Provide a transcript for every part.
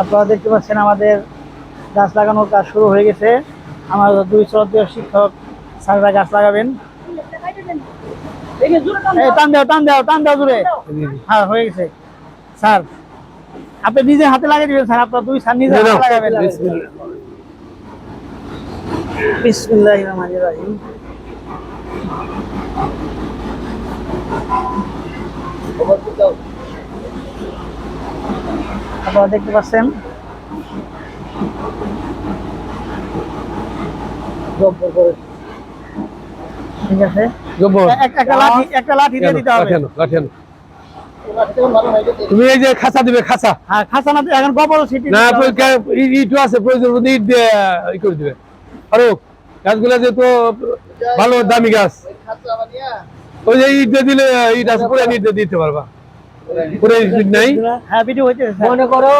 আপনারা দেখতে পাচ্ছেন আমাদের গাছ লাগানোর কাজ শুরু হয়ে গেছে। আমার দুই শ্রদ্ধীয় শিক্ষক স্যাররা গাছ লাগাবেন। টান দাও টান দাও টান দাও দূরে হ্যাঁ হয়ে গেছে। স্যার, আপনি নিজে হাতে লাগিয়ে দিবেন, স্যার। আপনার দুই স্যার নিজে হাতে লাগাবেন। আপনারা দেখতে পাচ্ছেন। ঠিক আছে? একটা লাঠি দিয়ে দিতে হবে। তুমি এই যে খাঁচা দিবে খাঁচা। হ্যাঁ খাসা না এখন গোবর সিটি না ইটু আছে প্রয়োজন ইট দিয়ে ই করে দিবে। ফারুক গাছগুলা যে তো ভালো দামি গাছ ওই যে ইট দিয়ে দিলে ইট আছে পুরো ইট দিয়ে দিতে পারবা। পুরো ইট নাই? হ্যাঁ ভিডিও হইতেছে মনে করো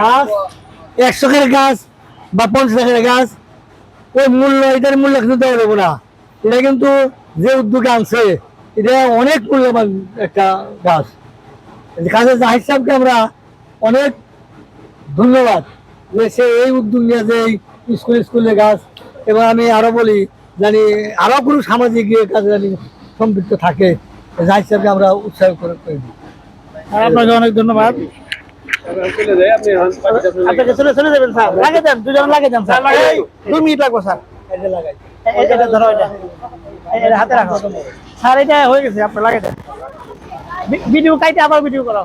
গাছ একশো টাকার গাছ বা পঞ্চাশ টাকার গাছ ওই মূল্য এটার মূল্য কিন্তু দেওয়া যাবে না। এটা কিন্তু যে উদ্যোগে আনছে এটা অনেক মূল্যবান একটা গাছ। গাছের সাহেবকে আমরা অনেক ধন্যবাদ যে সে এই উদ্যোগ নিয়ে যে স্কুল স্কুলে গাছ এবং আমি আরও বলি জানি আরও কোনো সামাজিক ইয়ে কাজে জানি সম্পৃক্ত থাকে জাহিদ সাহেবকে আমরা উৎসাহ করে দিই। আপনাকে অনেক ধন্যবাদ। আপনাকে চলে চলে যাবেন স্যার। লাগে দেন দুজন লাগে দেন স্যার। দুই মিনিট লাগবে স্যার। এটা লাগাই এটা। ধরো এটা হাতে রাখো। স্যার এটা হয়ে গেছে আপনি লাগে দেন ভিডিও কাইটে আবার ভিডিও করো